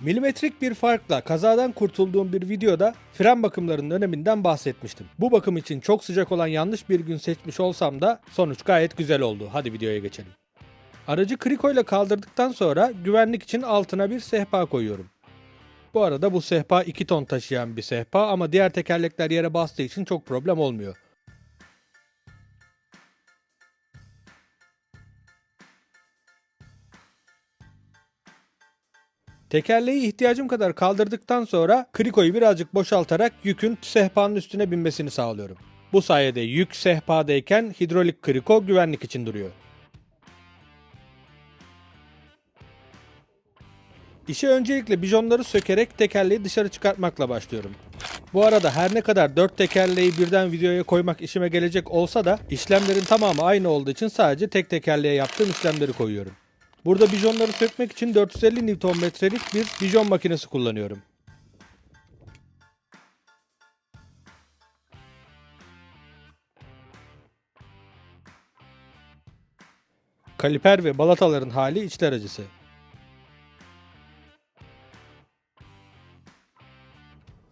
Milimetrik bir farkla kazadan kurtulduğum bir videoda fren bakımlarının öneminden bahsetmiştim. Bu bakım için çok sıcak olan yanlış bir gün seçmiş olsam da sonuç gayet güzel oldu. Hadi videoya geçelim. Aracı kriko ile kaldırdıktan sonra güvenlik için altına bir sehpa koyuyorum. Bu arada bu sehpa 2 ton taşıyan bir sehpa ama diğer tekerlekler yere bastığı için çok problem olmuyor. Tekerleği ihtiyacım kadar kaldırdıktan sonra krikoyu birazcık boşaltarak yükün sehpanın üstüne binmesini sağlıyorum. Bu sayede yük sehpadayken hidrolik kriko güvenlik için duruyor. İşe öncelikle bijonları sökerek tekerleği dışarı çıkartmakla başlıyorum. Bu arada her ne kadar 4 tekerleği birden videoya koymak işime gelecek olsa da işlemlerin tamamı aynı olduğu için sadece tek tekerleğe yaptığım işlemleri koyuyorum. Burada bijonları sökmek için 450 Nm'lik bir bijon makinesi kullanıyorum. Kaliper ve balataların hali içler acısı.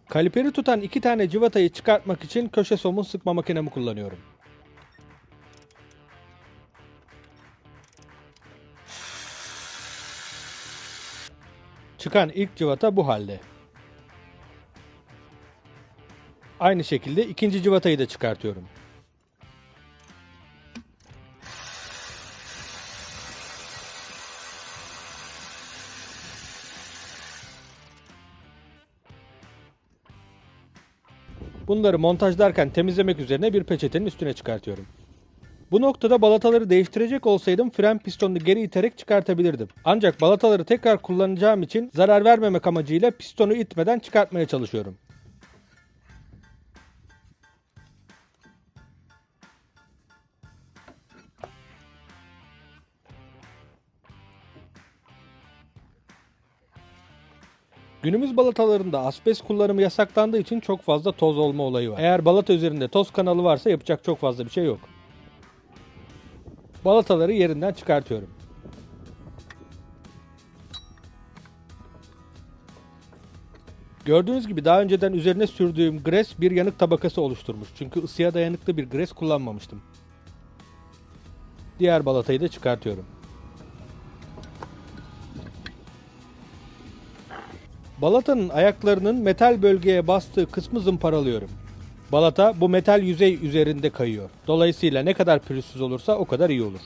Kaliperi tutan iki tane civatayı çıkartmak için köşe somun sıkma makinemi kullanıyorum. Çıkan ilk civata bu halde. Aynı şekilde ikinci civatayı da çıkartıyorum. Bunları montajlarken temizlemek üzerine bir peçetenin üstüne çıkartıyorum. Bu noktada balataları değiştirecek olsaydım fren pistonunu geri iterek çıkartabilirdim. Ancak balataları tekrar kullanacağım için zarar vermemek amacıyla pistonu itmeden çıkartmaya çalışıyorum. Günümüz balatalarında asbest kullanımı yasaklandığı için çok fazla toz olma olayı var. Eğer balata üzerinde toz kanalı varsa yapacak çok fazla bir şey yok. Balataları yerinden çıkartıyorum. Gördüğünüz gibi daha önceden üzerine sürdüğüm gres bir yanık tabakası oluşturmuş. Çünkü ısıya dayanıklı bir gres kullanmamıştım. Diğer balatayı da çıkartıyorum. Balatanın ayaklarının metal bölgeye bastığı kısmı zımparalıyorum. Balata bu metal yüzey üzerinde kayıyor. Dolayısıyla ne kadar pürüzsüz olursa o kadar iyi olur.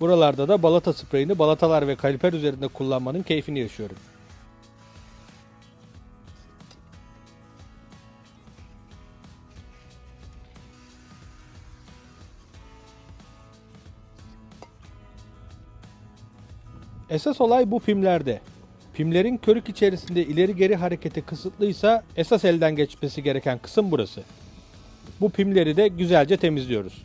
Buralarda da balata spreyini balatalar ve kaliper üzerinde kullanmanın keyfini yaşıyorum. Esas olay bu pimlerde. Pimlerin körük içerisinde ileri geri hareketi kısıtlıysa esas elden geçmesi gereken kısım burası. Bu pimleri de güzelce temizliyoruz.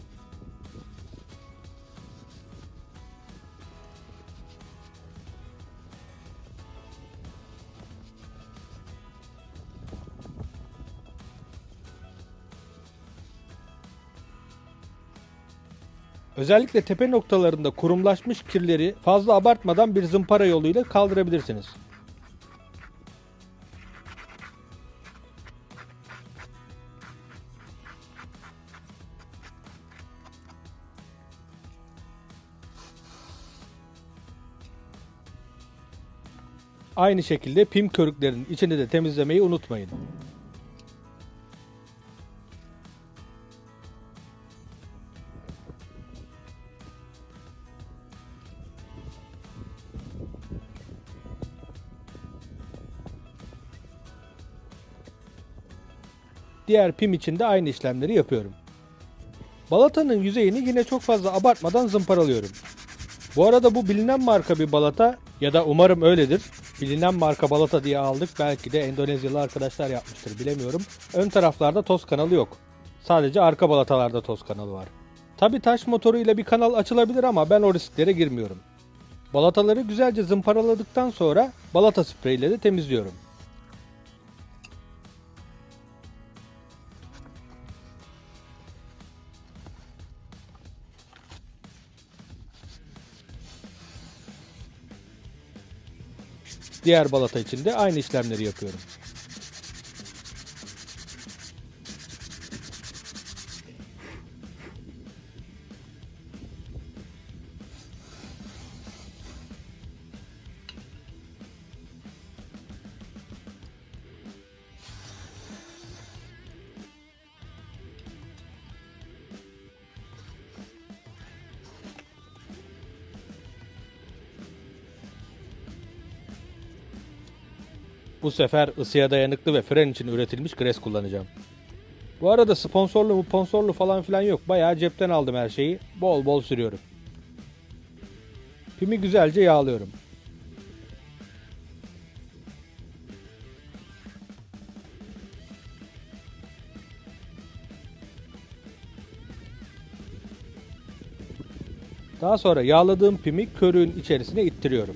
Özellikle tepe noktalarında kurumlaşmış kirleri fazla abartmadan bir zımpara yoluyla kaldırabilirsiniz. Aynı şekilde pim körüklerinin içini de temizlemeyi unutmayın. Diğer pim için de aynı işlemleri yapıyorum. Balatanın yüzeyini yine çok fazla abartmadan zımparalıyorum. Bu arada bu bilinen marka bir balata ya da umarım öyledir. Bilinen marka balata diye aldık. Belki de Endonezyalı arkadaşlar yapmıştır bilemiyorum. Ön taraflarda toz kanalı yok. Sadece arka balatalarda toz kanalı var. Tabi taş motoruyla bir kanal açılabilir ama ben o risklere girmiyorum. Balataları güzelce zımparaladıktan sonra balata spreyle de temizliyorum. Diğer balata için de aynı işlemleri yapıyorum. Bu sefer ısıya dayanıklı ve fren için üretilmiş gres kullanacağım. Bu arada sponsorlu mu sponsorlu falan filan yok. Bayağı cepten aldım her şeyi. Bol bol sürüyorum. Pimi güzelce yağlıyorum. Daha sonra yağladığım pimi körüğün içerisine ittiriyorum.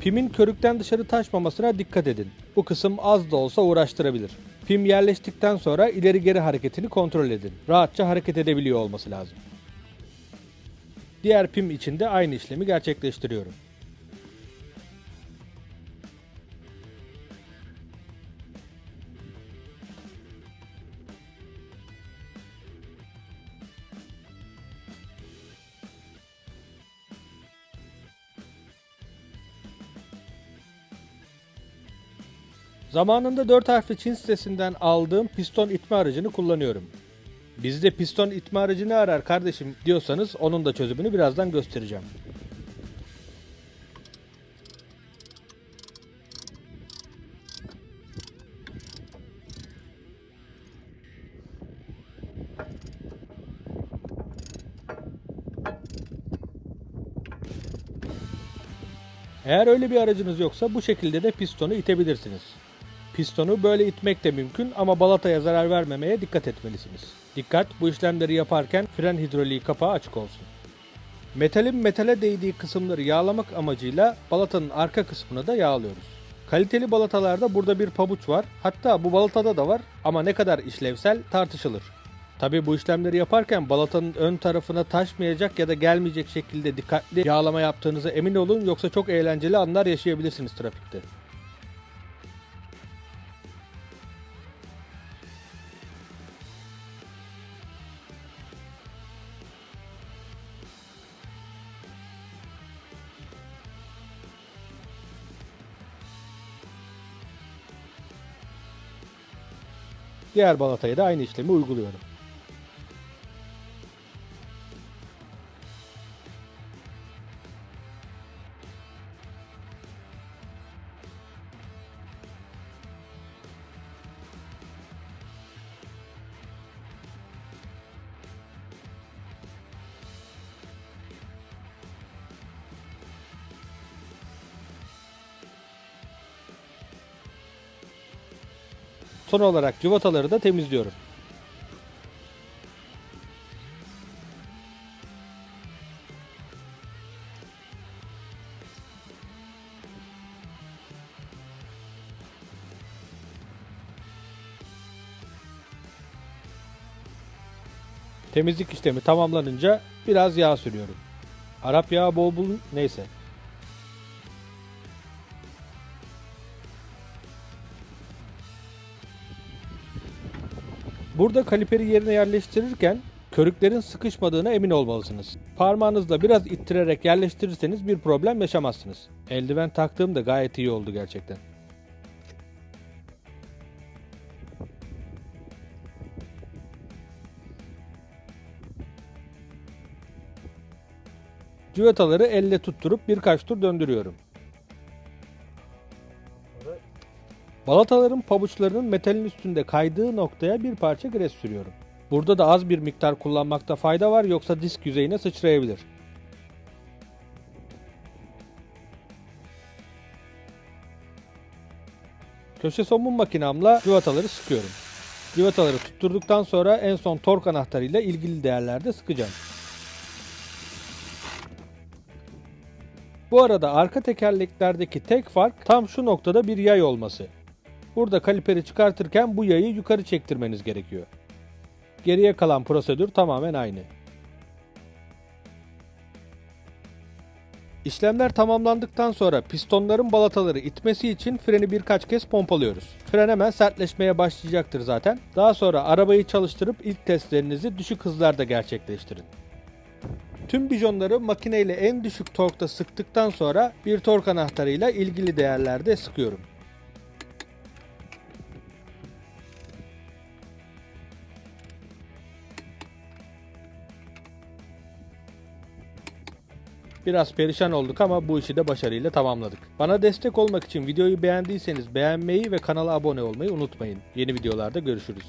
Pimin körükten dışarı taşmamasına dikkat edin. Bu kısım az da olsa uğraştırabilir. Pim yerleştikten sonra ileri geri hareketini kontrol edin. Rahatça hareket edebiliyor olması lazım. Diğer pim için de aynı işlemi gerçekleştiriyorum. Zamanında 4 harfli Çin sitesinden aldığım piston itme aracını kullanıyorum. Bizde piston itme aracı ne arar kardeşim diyorsanız onun da çözümünü birazdan göstereceğim. Eğer öyle bir aracınız yoksa bu şekilde de pistonu itebilirsiniz. Pistonu böyle itmek de mümkün ama balataya zarar vermemeye dikkat etmelisiniz. Dikkat bu işlemleri yaparken fren hidroliği kapağı açık olsun. Metalin metale değdiği kısımları yağlamak amacıyla balatanın arka kısmını da yağlıyoruz. Kaliteli balatalarda burada bir pabuç var. Hatta bu balatada da var ama ne kadar işlevsel tartışılır. Tabi bu işlemleri yaparken balatanın ön tarafına taşmayacak ya da gelmeyecek şekilde dikkatli yağlama yaptığınıza emin olun yoksa çok eğlenceli anlar yaşayabilirsiniz trafikte. Diğer balataya da aynı işlemi uyguluyorum. Son olarak cıvataları da temizliyorum. Temizlik işlemi tamamlanınca biraz yağ sürüyorum. Arap yağı bol bulun neyse. Burada kaliperi yerine yerleştirirken körüklerin sıkışmadığına emin olmalısınız. Parmağınızla biraz ittirerek yerleştirirseniz bir problem yaşamazsınız. Eldiven taktığım da gayet iyi oldu gerçekten. Cıvataları elle tutturup birkaç tur döndürüyorum. Balataların pabuçlarının metalin üstünde kaydığı noktaya bir parça gres sürüyorum. Burada da az bir miktar kullanmakta fayda var yoksa disk yüzeyine sıçrayabilir. Köşe somun makinamla cıvataları sıkıyorum. Cıvataları tutturduktan sonra en son tork anahtarıyla ilgili değerlerde sıkacağım. Bu arada arka tekerleklerdeki tek fark tam şu noktada bir yay olması. Burada kaliperi çıkartırken bu yayı yukarı çektirmeniz gerekiyor. Geriye kalan prosedür tamamen aynı. İşlemler tamamlandıktan sonra pistonların balataları itmesi için freni birkaç kez pompalıyoruz. Fren hemen sertleşmeye başlayacaktır zaten. Daha sonra arabayı çalıştırıp ilk testlerinizi düşük hızlarda gerçekleştirin. Tüm bijonları makineyle en düşük torkta sıktıktan sonra bir tork anahtarıyla ilgili değerlerde sıkıyorum. Biraz perişan olduk ama bu işi de başarıyla tamamladık. Bana destek olmak için videoyu beğendiyseniz beğenmeyi ve kanala abone olmayı unutmayın. Yeni videolarda görüşürüz.